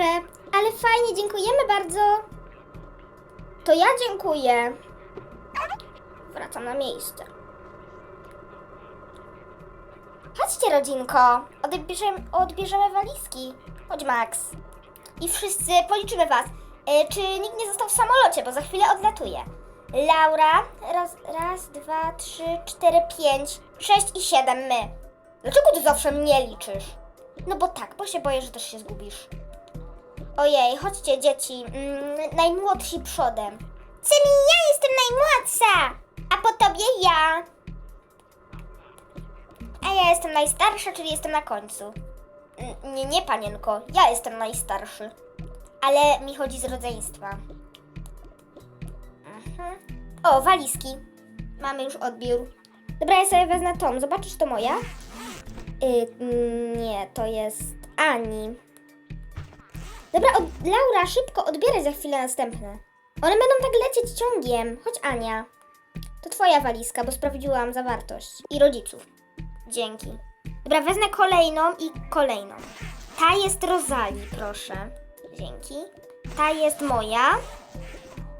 Dobrze, ale fajnie, dziękujemy bardzo. To ja dziękuję. Wracam na miejsce. Chodźcie, rodzinko. Odbierzemy, odbierzemy walizki. Chodź, Max. I wszyscy policzymy was. E, czy nikt nie został w samolocie, bo za chwilę odlatuje. Laura, raz, raz, dwa, trzy, cztery, pięć, sześć i siedem my. Dlaczego ty zawsze mnie liczysz? No bo tak, bo się boję, że też się zgubisz. Ojej, chodźcie dzieci, mm, najmłodsi przodem. Semi, ja jestem najmłodsza, a po tobie ja. A ja jestem najstarsza, czyli jestem na końcu. N- nie, nie, panienko, ja jestem najstarszy. Ale mi chodzi z rodzeństwa. Mhm. O, walizki. Mamy już odbiór. Dobra, ja sobie wezmę tą. Zobaczysz, to moja? Y, mm, nie, to jest Ani. Dobra, od, Laura, szybko odbieraj za chwilę następne. One będą tak lecieć ciągiem. Chodź, Ania. To twoja walizka, bo sprawdziłam zawartość. I rodziców. Dzięki. Dobra, wezmę kolejną i kolejną. Ta jest Rozali, proszę. Dzięki. Ta jest moja.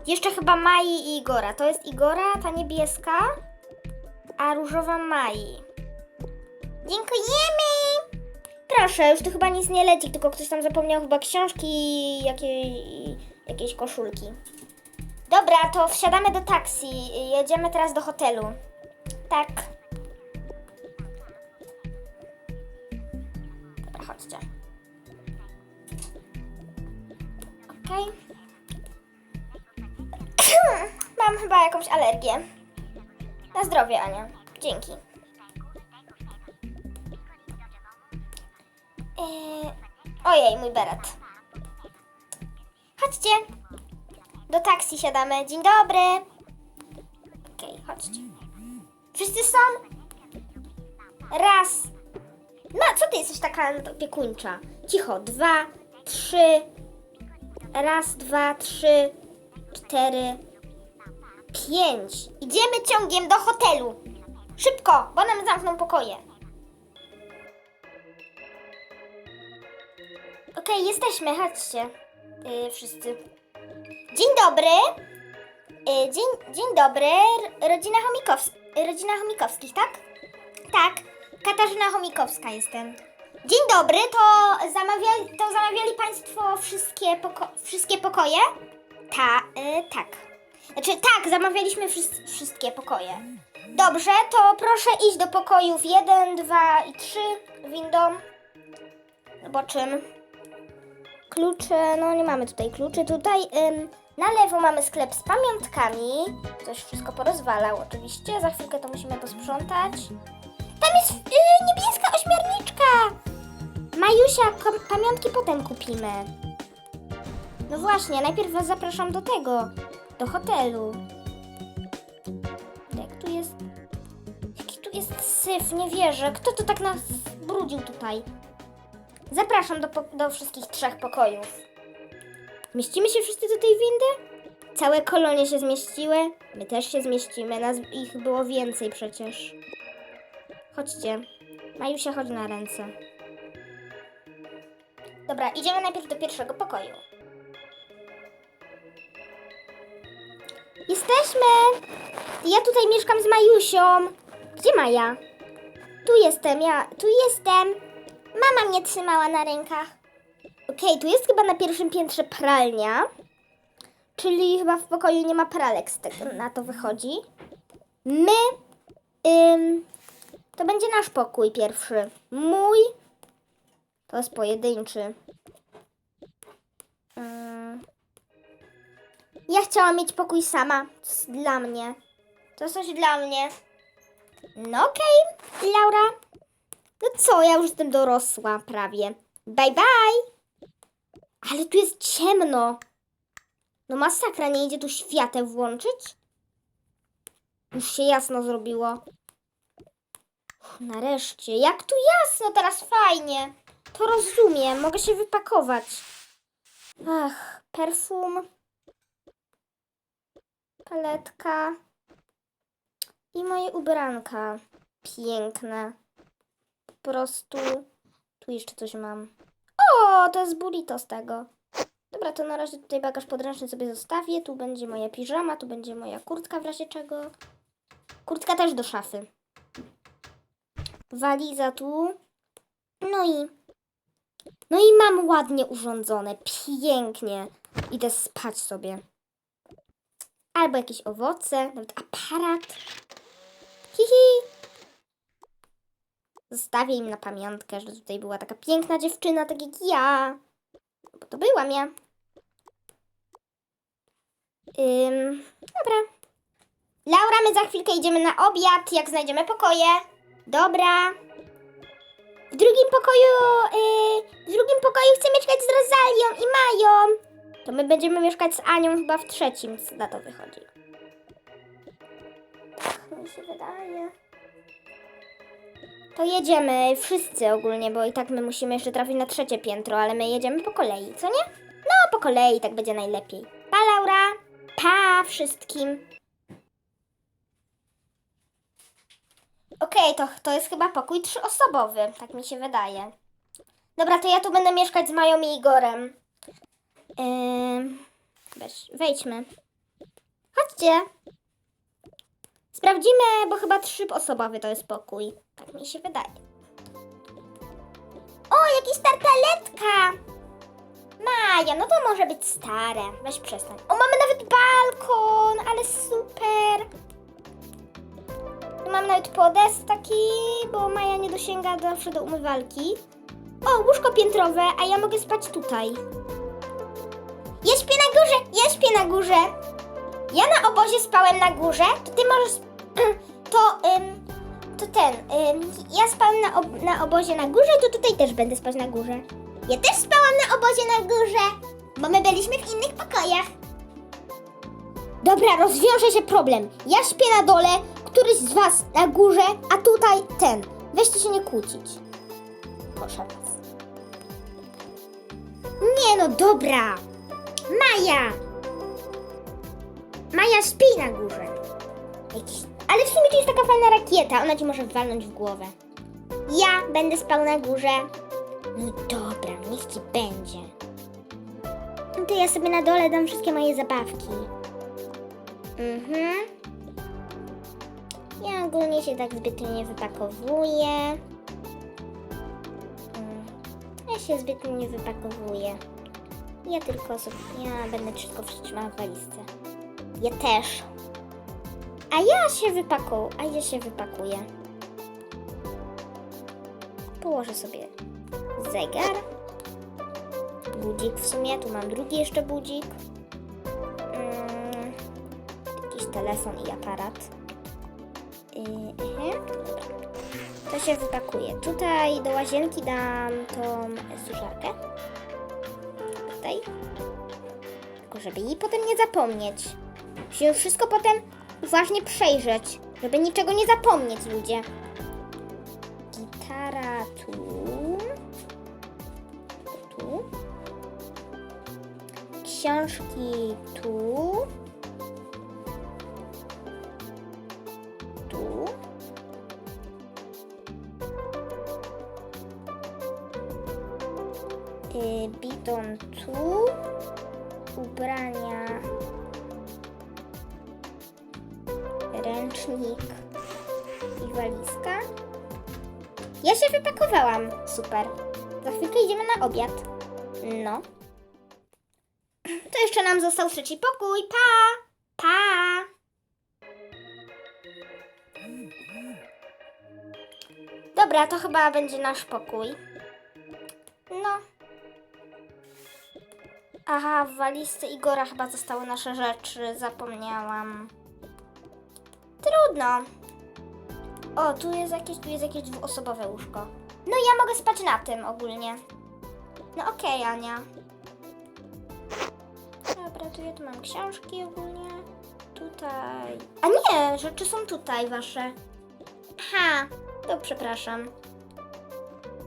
Jeszcze chyba Mai i Igora. To jest Igora, ta niebieska, a różowa Mai. Dziękujemy! Proszę, już tu chyba nic nie leci, tylko ktoś tam zapomniał chyba książki i jakiej, jakiejś koszulki. Dobra, to wsiadamy do taksi. Jedziemy teraz do hotelu. Tak. Dobra, chodźcie. Okej. Mam chyba jakąś alergię. Na zdrowie, Ania. Dzięki. Eee, ojej, mój beret. Chodźcie. Do taksi siadamy. Dzień dobry. Okej, chodźcie. Wszyscy są? Raz. No, co ty jesteś taka opiekuńcza? Cicho. Dwa, trzy. Raz, dwa, trzy, cztery, pięć. Idziemy ciągiem do hotelu. Szybko, bo nam zamkną pokoje. Okej, jesteśmy, chodźcie. Yy, wszyscy. Dzień dobry. Yy, dzień, dzień dobry. Rodzina, Chomikows rodzina Chomikowskich, tak? Tak. Katarzyna Chomikowska jestem. Dzień dobry, to zamawiali, to zamawiali Państwo wszystkie, poko- wszystkie pokoje? Ta, yy, tak. Znaczy, tak, zamawialiśmy wszys- wszystkie pokoje. Dobrze, to proszę iść do pokojów 1, 2 i 3 windą. Zobaczymy. Klucze, no nie mamy tutaj kluczy. Tutaj ym, na lewo mamy sklep z pamiątkami. Ktoś wszystko porozwalał oczywiście. Za chwilkę to musimy posprzątać. Tam jest yy, niebieska ośmiorniczka. Majusia, pamiątki potem kupimy. No właśnie, najpierw was zapraszam do tego, do hotelu. Jak tu jest... Jaki tu jest syf, nie wierzę. Kto to tak nas brudził tutaj? Zapraszam do, do wszystkich trzech pokojów. Mieścimy się wszyscy do tej windy? Całe kolonie się zmieściły. My też się zmieścimy. Nas ich było więcej przecież. Chodźcie. Majusia, chodź na ręce. Dobra, idziemy najpierw do pierwszego pokoju. Jesteśmy! Ja tutaj mieszkam z Majusią. Gdzie Maja? Tu jestem, ja. Tu jestem. Mama mnie trzymała na rękach. Okej, tu jest chyba na pierwszym piętrze pralnia. Czyli chyba w pokoju nie ma pralek, z tego na to wychodzi. My. Ym, to będzie nasz pokój pierwszy. Mój. To jest pojedynczy. Ja chciałam mieć pokój sama. To jest dla mnie. To coś dla mnie. No okej, Laura. No co, ja już jestem dorosła prawie. Bye bye. Ale tu jest ciemno. No masakra, nie idzie tu świateł włączyć? Już się jasno zrobiło. Nareszcie. Jak tu jasno, teraz fajnie. To rozumiem, mogę się wypakować. Ach, perfum. Paletka. I moje ubranka. Piękne. Prostu. Tu jeszcze coś mam. O, to jest burrito z tego. Dobra, to na razie tutaj bagaż podręczny sobie zostawię. Tu będzie moja piżama, tu będzie moja kurtka w razie czego. Kurtka też do szafy. Waliza tu. No i... No i mam ładnie urządzone. Pięknie. Idę spać sobie. Albo jakieś owoce, nawet aparat. Hihi. Zostawię im na pamiątkę, że tutaj była taka piękna dziewczyna, tak jak ja. Bo to byłam ja. Ym, dobra. Laura, my za chwilkę idziemy na obiad, jak znajdziemy pokoje. Dobra. W drugim pokoju, yy, w drugim pokoju chcę mieszkać z Rozalią i Mają. To my będziemy mieszkać z Anią chyba w trzecim, co na to wychodzi. Tak mi się wydaje. To jedziemy wszyscy ogólnie, bo i tak my musimy jeszcze trafić na trzecie piętro, ale my jedziemy po kolei, co nie? No, po kolei, tak będzie najlepiej. Pa, Laura! Pa wszystkim! Okej, to, to jest chyba pokój trzyosobowy, tak mi się wydaje. Dobra, to ja tu będę mieszkać z Mają i Igorem. Yy, weź, wejdźmy. Chodźcie. Sprawdzimy, bo chyba trzyosobowy to jest pokój. Tak mi się wydaje. O, jakiś tartaletka! Maja, no to może być stare. Weź przestań. O, mamy nawet balkon, ale super. Mam nawet podest taki, bo Maja nie dosięga zawsze do umywalki. O, łóżko piętrowe, a ja mogę spać tutaj. Ja śpię na górze, ja śpię na górze. Ja na obozie spałem na górze, to ty możesz... To, ym, to ten, ym, ja spałem na, ob- na obozie na górze, to tutaj też będę spać na górze. Ja też spałam na obozie na górze, bo my byliśmy w innych pokojach. Dobra, rozwiąże się problem. Ja śpię na dole, któryś z was na górze, a tutaj ten. Weźcie się nie kłócić. Proszę was. Nie no, dobra. Maja! Maja śpi na górze. Jakiś... Ale w sumie to jest taka fajna rakieta, ona ci może walnąć w głowę. Ja będę spał na górze. No dobra, niech ci będzie. No to ja sobie na dole dam wszystkie moje zabawki. Mhm. Ja ogólnie się tak zbytnio nie wypakowuję. Mm. Ja się zbytnio nie wypakowuję. Ja tylko sobie, ja będę wszystko trzymała w walizce. Ja też. A ja się wypakuję, a ja się wypakuję. Położę sobie zegar. Budzik w sumie, tu mam drugi jeszcze budzik. Mm, jakiś telefon i aparat. Yy. To się wypakuje. Tutaj do łazienki dam tą suszarkę. Tutaj. Tylko żeby jej potem nie zapomnieć. Musimy wszystko potem uważnie przejrzeć, żeby niczego nie zapomnieć, ludzie. Gitara tu. Tu. Książki tu. Super. Za chwilkę idziemy na obiad. No. To jeszcze nam został trzeci pokój. Pa! Pa! Dobra, to chyba będzie nasz pokój. No. Aha, w walizce Igora chyba zostały nasze rzeczy. Zapomniałam. Trudno. O, tu jest jakieś, tu jest jakieś dwuosobowe łóżko. No ja mogę spać na tym ogólnie. No okej, Ania. Dobra, to ja tu mam książki ogólnie. Tutaj. A nie, rzeczy są tutaj wasze. Ha, to przepraszam.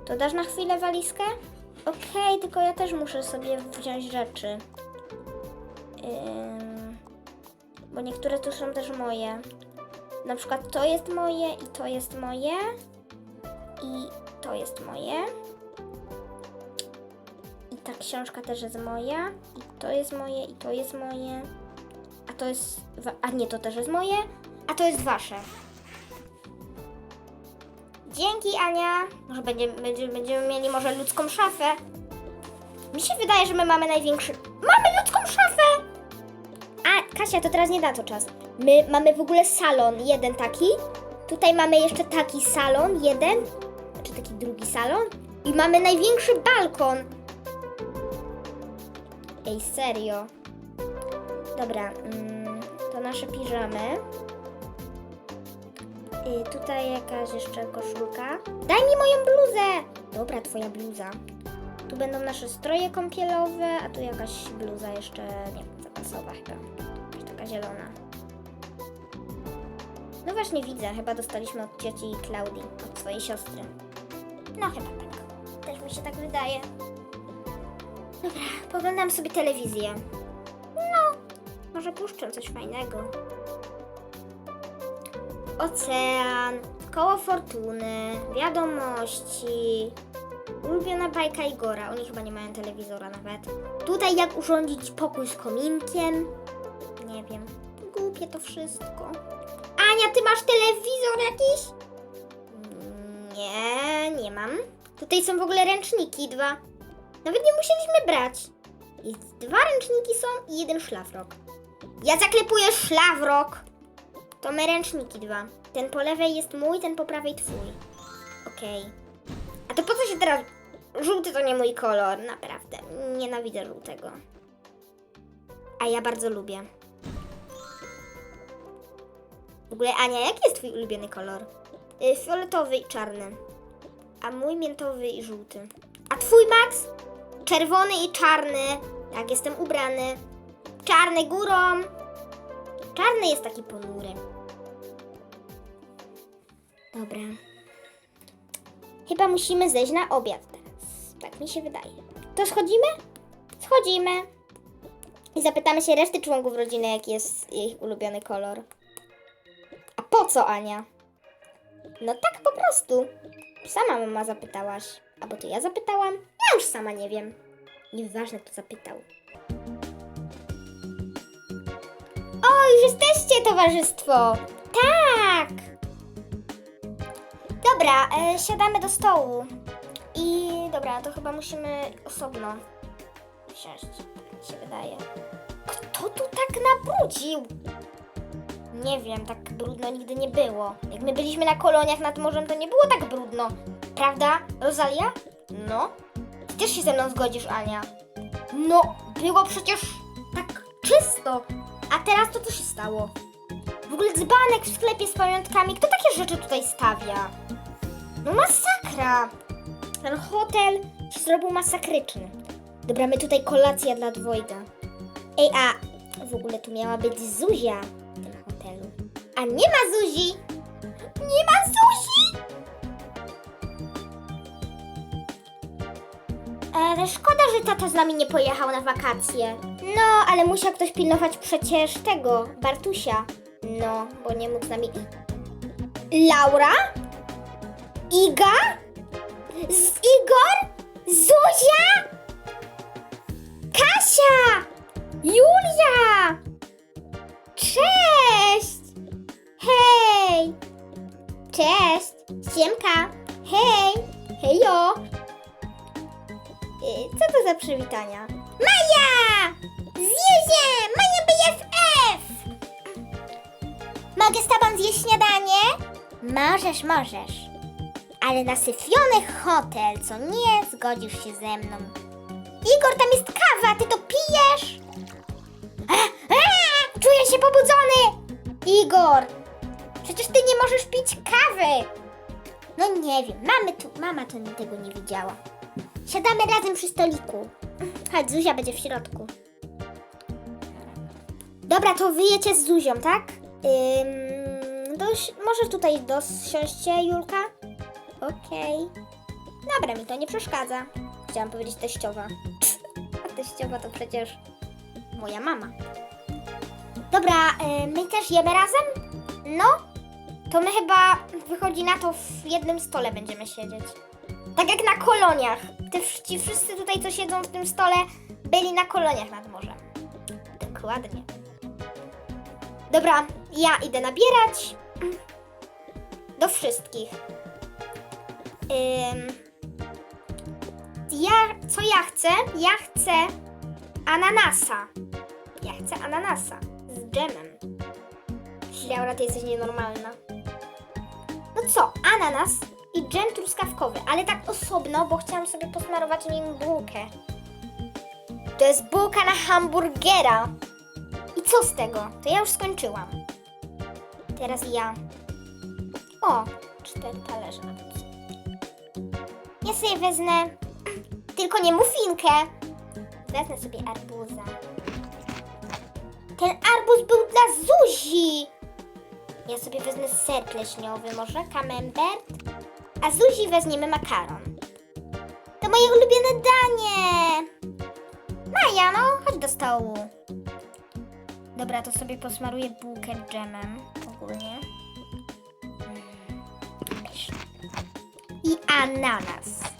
To dasz na chwilę walizkę? Okej, tylko ja też muszę sobie wziąć rzeczy. Ym, bo niektóre tu są też moje. Na przykład to jest moje i to jest moje. I to jest moje. książka też jest moja. I to jest moje, i to jest moje. A to jest. A nie, to też jest moje. A to jest wasze. Dzięki, Ania. Może będziemy, będziemy, będziemy mieli może ludzką szafę. Mi się wydaje, że my mamy największy. Mamy ludzką szafę! A, Kasia, to teraz nie na to czas. My mamy w ogóle salon, jeden taki. Tutaj mamy jeszcze taki salon, jeden. Salon. I mamy największy balkon. Ej, serio. Dobra, mm, to nasze piżamy. I tutaj jakaś jeszcze koszulka. Daj mi moją bluzę! Dobra, twoja bluza. Tu będą nasze stroje kąpielowe, a tu jakaś bluza jeszcze, nie wiem, zapasowa chyba. Taka zielona. No właśnie widzę, chyba dostaliśmy od cioci Klaudii, od swojej siostry. No chyba tak. Też mi się tak wydaje. Dobra, poglądam sobie telewizję. No, może puszczę coś fajnego. Ocean, koło fortuny, wiadomości, ulubiona bajka Igora. Oni chyba nie mają telewizora nawet. Tutaj jak urządzić pokój z kominkiem. Nie wiem. Głupie to wszystko. Ania, ty masz telewizor jakiś? Nie, nie mam. Tutaj są w ogóle ręczniki dwa. Nawet nie musieliśmy brać. Jest dwa ręczniki są i jeden szlafrok. Ja zaklepuję szlafrok. To my ręczniki dwa. Ten po lewej jest mój, ten po prawej twój. Okej. A to po co się teraz... Żółty to nie mój kolor, naprawdę. Nienawidzę żółtego. A ja bardzo lubię. W ogóle, Ania, jaki jest twój ulubiony kolor? Y, fioletowy i czarny. A mój miętowy i żółty. A twój, Max? Czerwony i czarny. Jak jestem ubrany. Czarny górą. Czarny jest taki ponury. Dobra. Chyba musimy zejść na obiad teraz. Tak mi się wydaje. To schodzimy? Schodzimy. I zapytamy się reszty członków rodziny, jaki jest ich ulubiony kolor. A po co, Ania? No tak po prostu. Sama mama zapytałaś. Albo to ja zapytałam? Ja już sama nie wiem. Nieważne, kto zapytał. O, już jesteście, towarzystwo! Tak! Dobra, e, siadamy do stołu. I dobra, to chyba musimy osobno siąść. Tak się wydaje. Kto tu tak nabrudził? Nie wiem, tak brudno nigdy nie było. Jak my byliśmy na koloniach nad morzem, to nie było tak brudno. Prawda, Rosalia? No. Ty też się ze mną zgodzisz, Ania. No, było przecież tak czysto. A teraz to co się stało? W ogóle dzbanek w sklepie z pamiątkami. Kto takie rzeczy tutaj stawia? No masakra. Ten hotel się zrobił masakryczny. Dobra, my tutaj kolacja dla dwojga. Ej, a w ogóle tu miała być Zuzia. A nie ma Zuzi! Nie ma Zuzi! Ale szkoda, że tata z nami nie pojechał na wakacje. No, ale musiał ktoś pilnować przecież tego, Bartusia. No, bo nie mógł z nami... Laura? Iga? Z Igor? Zuzia? Kasia! Julia! Cześć! Cześć! Siemka! Hej! Hejo! Y, Co to za przywitania? Maja! Zjezie! Maja BFF! Mogę z tobą zjeść śniadanie? Możesz, możesz. Ale na syfiony hotel, co nie zgodzisz się ze mną. Igor, tam jest kawa, ty to pijesz? A, a, czuję się pobudzony! Igor, przecież ty nie możesz pić kawy. No nie wiem, mamy tu, mama to tego nie widziała. Siadamy razem przy stoliku. Chodź, Zuzia będzie w środku. Dobra, to wyjecie z Zuzią, tak? Ym, może tutaj dosiąście, Julka? Okej. Dobra, mi to nie przeszkadza. Chciałam powiedzieć teściowa. A teściowa to przecież moja mama. Dobra, y, my też jemy razem? No, to my chyba wychodzi na to w jednym stole będziemy siedzieć. Tak jak na koloniach. Ty, ci wszyscy tutaj, co siedzą w tym stole, byli na koloniach nad morzem. Dokładnie. Dobra, ja idę nabierać. Do wszystkich. Ym, ja, co ja chcę? Ja chcę ananasa. Ja chcę ananasa z dżemem. Laura, ty jesteś nienormalna. Co, ananas i dżem truskawkowy, ale tak osobno, bo chciałam sobie posmarować nim bułkę. To jest bułka na hamburgera. I co z tego? To ja już skończyłam. Teraz ja. O, cztery talerze. Ja sobie wezmę tylko nie mufinkę. Wezmę sobie arbuza. Ten arbuz był dla Zuzi. Ja sobie wezmę ser pleśniowy, może camembert. A Zuzi weźmiemy makaron. To moje ulubione danie. Maja, no, chodź do stołu. Dobra, to sobie posmaruję bułkę dżemem ogólnie. I ananas.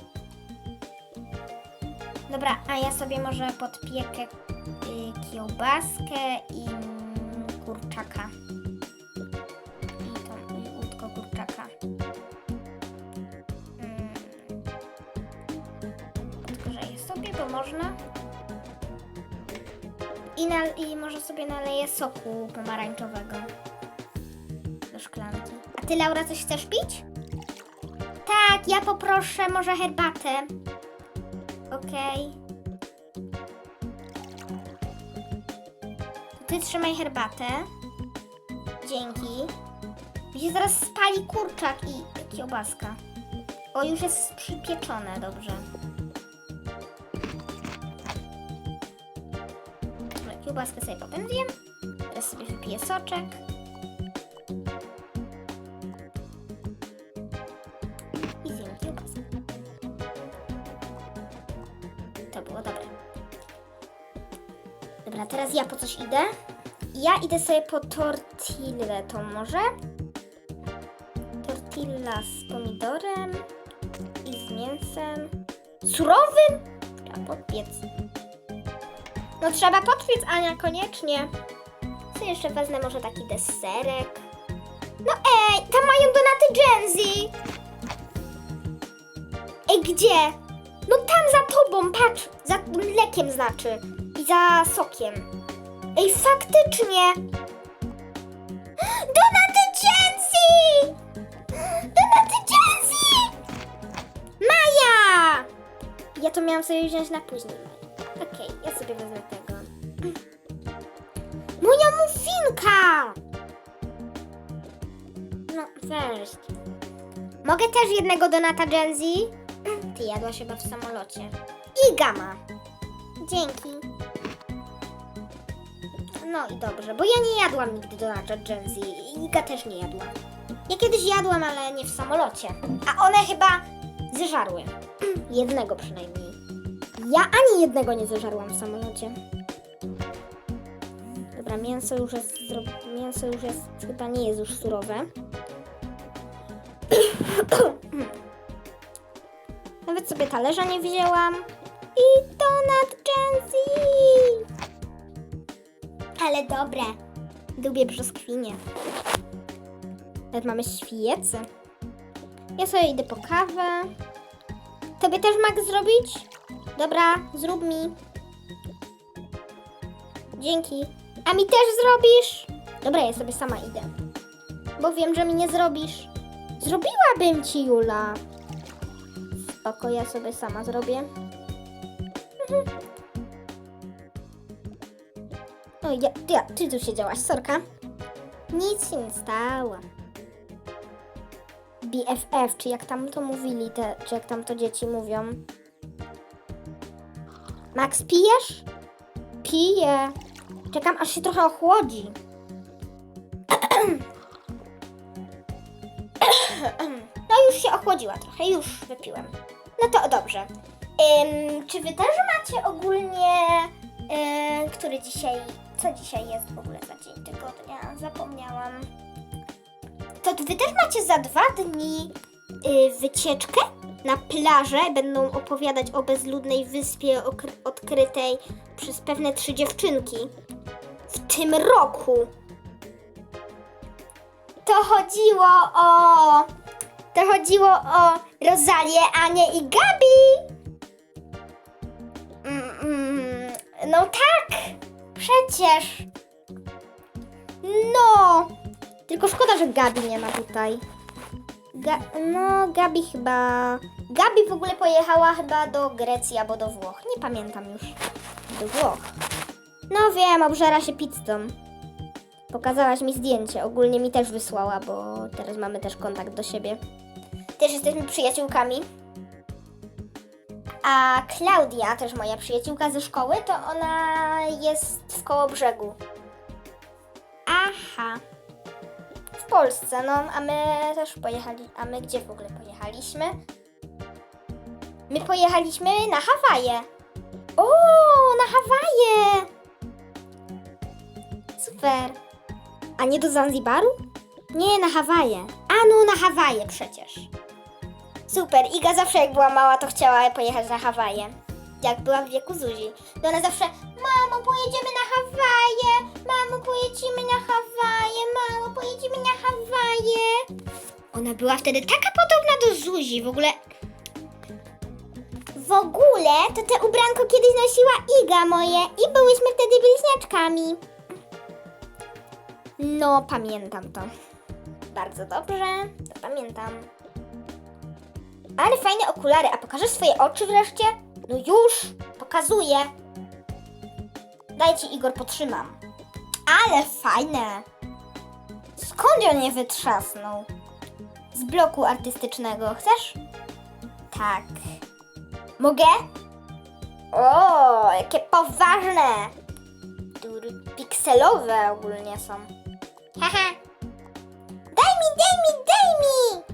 Dobra, a ja sobie może podpiekę y, kiełbaskę i kurczaka. Bo można. I, na, I może sobie naleję soku pomarańczowego do szklanki. A ty, Laura, coś chcesz pić? Tak, ja poproszę może herbatę. Okej. To ty trzymaj herbatę. Dzięki. Mi się zaraz spali kurczak i kiełbaska. O, już jest przypieczone, dobrze. Kiełbaskę sobie potem zjem. Teraz sobie wypiję soczek. I zjem kiełbaskę. To było dobre. Dobra, teraz ja po coś idę. Ja idę sobie po tortillę, to może? Tortilla z pomidorem i z mięsem. Surowym? Trzeba podpiec. No trzeba podpiec, Ania, koniecznie. Co jeszcze wezmę? Może taki deserek? No ej, tam mają donaty Genzy. Ej, gdzie? No tam za tobą, patrz. Za mlekiem znaczy. I za sokiem. Ej, faktycznie. Donaty Genzy! Donaty Genzy! Maja! Ja to miałam sobie wziąć na później. Okej, ja sobie wezmę Mogę też jednego donata Genzy? Ty jadłaś chyba w samolocie. I gama. Dzięki. No i dobrze, bo ja nie jadłam nigdy donata Genzy. I Iga też nie jadła. Ja kiedyś jadłam, ale nie w samolocie. A one chyba zeżarły. Jednego przynajmniej. Ja ani jednego nie zeżarłam w samolocie. Dobra, mięso już jest, mięso już jest, chyba nie jest już surowe. Nawet sobie talerza nie wzięłam. I donat Genzy! Ale dobre. Lubię brzoskwinie. Nawet mamy świece. Ja sobie idę po kawę. Tobie też Max zrobić? Dobra, zrób mi. Dzięki. A mi też zrobisz? Dobra, ja sobie sama idę. Bo wiem, że mi nie zrobisz. Zrobiłabym ci, Jula. Spoko, ja sobie sama zrobię. O, ja, ty, ja, ty tu siedziałaś, sorka. Nic się nie stało. BFF, czy jak tam to mówili, te, czy jak tam to dzieci mówią. Max, pijesz? Piję. Czekam, aż się trochę ochłodzi. Ochłodziła trochę, już wypiłem. No to dobrze. Ym, czy wy też macie ogólnie, yy, który dzisiaj, co dzisiaj jest w ogóle za dzień tygodnia? Zapomniałam. To wy też macie za dwa dni yy, wycieczkę? na plażę. Będą opowiadać o bezludnej wyspie odkrytej przez pewne trzy dziewczynki. W tym roku. To chodziło o. To chodziło o Rozalię, Anię i Gabi. Mm, mm, no tak, przecież. No. Tylko szkoda, że Gabi nie ma tutaj. Ga no, Gabi chyba. Gabi w ogóle pojechała chyba do Grecji albo do Włoch. Nie pamiętam już. Do Włoch. No wiem, obżera się pizzą. Pokazałaś mi zdjęcie. Ogólnie mi też wysłała, bo teraz mamy też kontakt do siebie. Też jesteśmy przyjaciółkami. A Klaudia, też moja przyjaciółka ze szkoły, to ona jest w koło brzegu. Aha. W Polsce, no, a my też pojechali. A my gdzie w ogóle pojechaliśmy? My pojechaliśmy na Hawaje. O, na Hawaje! Super. A nie do Zanzibaru? Nie, na Hawaje. A no, na Hawaje przecież. Super. Iga zawsze jak była mała, to chciała pojechać na Hawaje. Jak była w wieku Zuzi. To ona zawsze, mamo, pojedziemy na Hawaje, mamo, pojedziemy na Hawaje, mamo, pojedziemy na Hawaje. Ona była wtedy taka podobna do Zuzi, w ogóle... W ogóle to te ubranko kiedyś nosiła Iga moje i byłyśmy wtedy bliźniaczkami. No, pamiętam to. Bardzo dobrze, to pamiętam. Ale fajne okulary, a pokażesz swoje oczy wreszcie? No już, pokazuję. Daj ci Igor, potrzymam. Ale fajne. Skąd on je wytrzasnął? Z bloku artystycznego, chcesz? Tak. Mogę? O, jakie poważne. Pikselowe ogólnie są. Haha. Daj mi, daj mi, daj mi!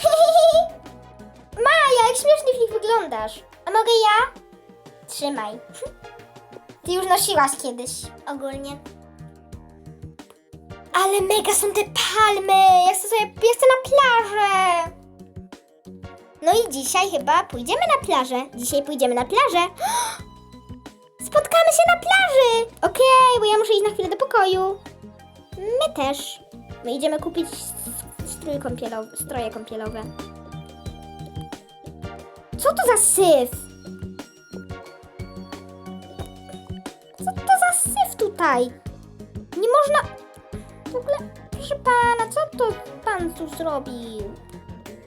Maja, jak śmiesznie w nich wyglądasz. A mogę ja? Trzymaj. Ty już nosiłaś kiedyś ogólnie. Ale mega są te palmy! Ja chcę sobie, ja na plażę! No i dzisiaj chyba pójdziemy na plażę. Dzisiaj pójdziemy na plażę. Spotkamy się na plaży! Okej, bo ja muszę iść na chwilę do pokoju. My też. My idziemy kupić strój kąpielowy, stroje kąpielowe. Co to za syf? Co to za syf tutaj? Nie można... W ogóle, proszę pana, co to pan tu zrobił?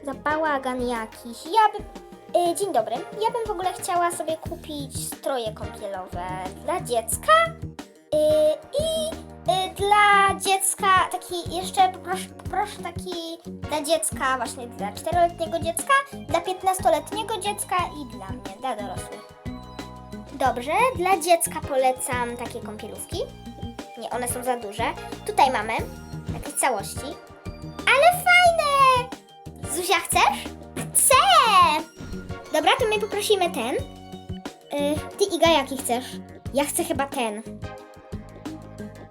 Za bałagan jakiś. Ja bym... Y, dzień dobry. Ja bym w ogóle chciała sobie kupić stroje kąpielowe dla dziecka i y, dla dziecka taki jeszcze poproszę, taki dla dziecka właśnie dla czteroletniego dziecka, dla 15-letniego dziecka i dla mnie, dla dorosłych. Dobrze, dla dziecka polecam takie kąpielówki. Nie, one są za duże. Tutaj mamy takie całości. Ale fajne! Zuzia, chcesz? Chcę! Dobra, to my poprosimy ten. Y, ty Iga, jaki chcesz? Ja chcę chyba ten.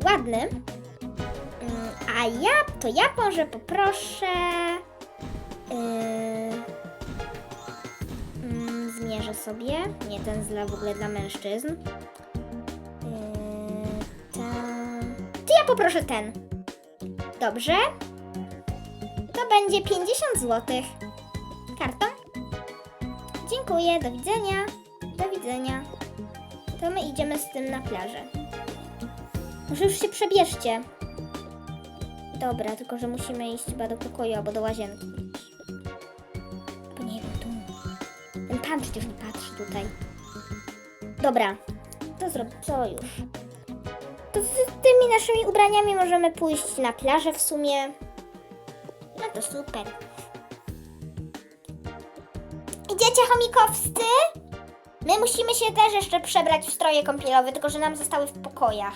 Ładny. Mm, A ja, to ja może poproszę. Yy, mm, zmierzę sobie. Nie ten dla w ogóle dla mężczyzn. Yy, ten. Ty ja poproszę ten. Dobrze. To będzie 50 zł. Kartą? Dziękuję, do widzenia. Do widzenia. To my idziemy z tym na plażę. Może już się przebierzcie. Dobra, tylko że musimy iść chyba do pokoju albo do łazienki. Bo nie wiem, tu. Ten pan przecież nie patrzy tutaj. Dobra, to zrob... co już? To z tymi naszymi ubraniami możemy pójść na plażę w sumie. No to super. Idziecie chomikowscy? My musimy się też jeszcze przebrać w stroje kąpielowe, tylko że nam zostały w pokojach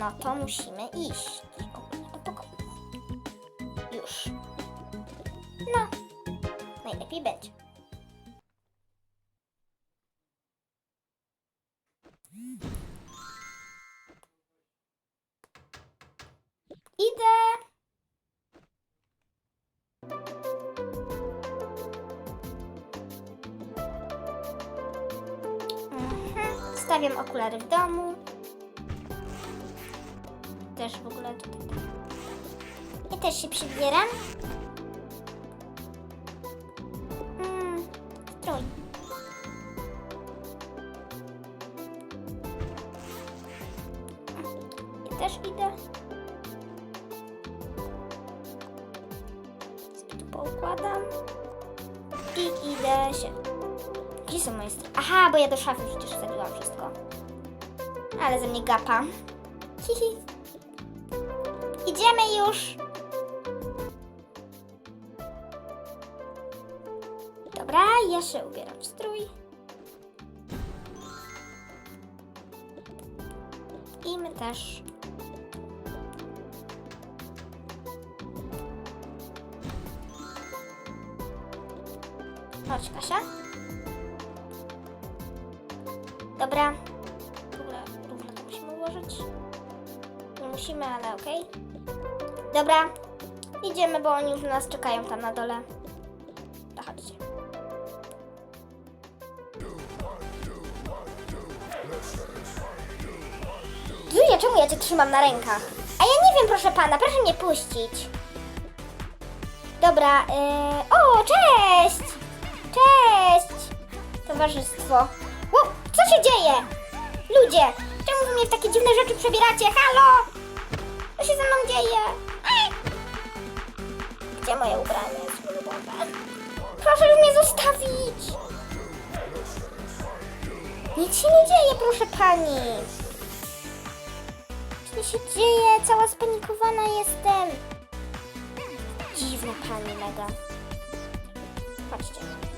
no to musimy iść. Już. No, najlepiej będzie. Idę! Mhm. Stawiam okulary w domu. Też w ogóle tutaj. I też się przybieram. Mm, strój. I też idę. Tu poukładam. I idę się. Gdzie są moje strój? Aha, bo ja do szafy przecież wsadziłam wszystko. Ale ze mnie gapa. Chodź, Kasia. Dobra. W ogóle równo to musimy ułożyć. Nie musimy, ale okej. Dobra. Idziemy, bo oni już na nas czekają tam na dole. To chodźcie. Czemu ja cię trzymam na rękach? A ja nie wiem, proszę pana, proszę mnie puścić. Dobra, yy... o! Cześć! Towarzystwo. Co się dzieje? Ludzie, czemu mnie w takie dziwne rzeczy przebieracie? Halo! Co się ze mną dzieje? Ej! Gdzie moje ubranie? Proszę już mnie zostawić! Nic się nie dzieje, proszę pani. Co się dzieje? Cała spanikowana jestem. Dziwna pani mega. Chodźcie.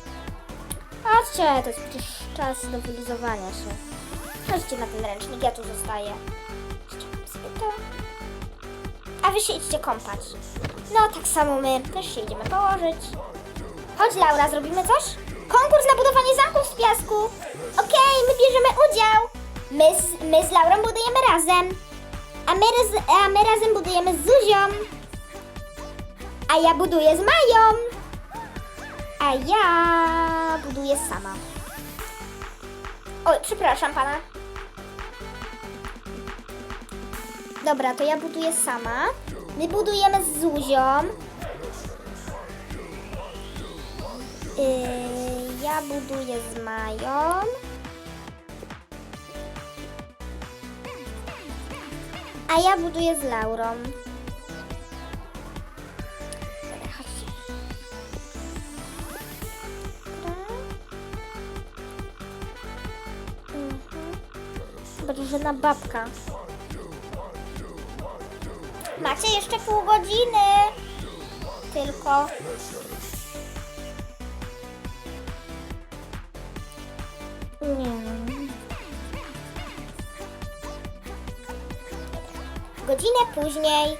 Chodźcie, to jest przecież czas do wyluzowania się. Chodźcie na ten ręcznik, ja tu zostaję. Sobie to. A wy się idźcie kąpać. No, tak samo my też się idziemy położyć. Chodź, Laura, zrobimy coś? Konkurs na budowanie zamków z piasku. Okej, my bierzemy udział. My z, my z Laurą budujemy razem. A my, raz, a my razem budujemy z Zuzią. A ja buduję z Mają. A ja buduję sama. Oj, przepraszam pana. Dobra, to ja buduję sama. My budujemy z Zuzią. Yy, ja buduję z Mają. A ja buduję z Laurą. Drużyna babka. Macie jeszcze pół godziny. Tylko. Nie. Godzinę później.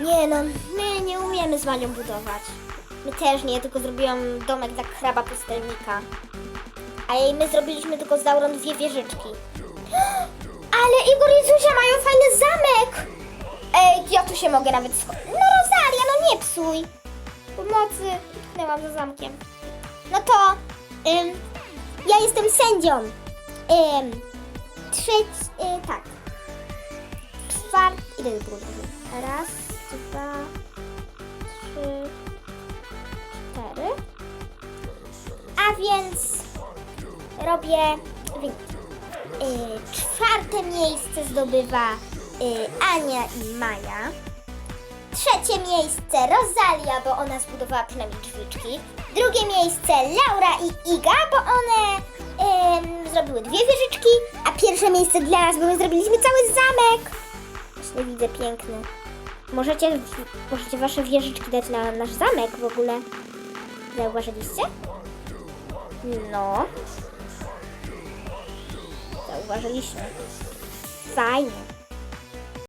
Nie no, my nie umiemy z Manią budować. My też nie, tylko zrobiłam domek dla kraba pustelnika. A jej my zrobiliśmy tylko z Laurą dwie wieżyczki. Ale Igor i Zuzia mają fajny zamek! Ej, ja tu się mogę nawet sko- No Rosalia, no nie psuj! Pomocy, utknęłam za zamkiem. No to, ym, ja jestem sędzią. Ym, trzeci, y, tak. Czwart, ile jest było? Raz, dwa, trzy, cztery. A więc robię wynik. Y, czwarte miejsce zdobywa y, Ania i Maja. Trzecie miejsce Rosalia, bo ona zbudowała przynajmniej drzwiczki. Drugie miejsce Laura i Iga, bo one em, zrobiły dwie wieżyczki. A pierwsze miejsce dla nas, bo my zrobiliśmy cały zamek. Właśnie widzę piękny. Możecie, możecie wasze wieżyczki dać na nasz zamek w ogóle. Zauważyliście? No. Zauważyliśmy. Fajnie.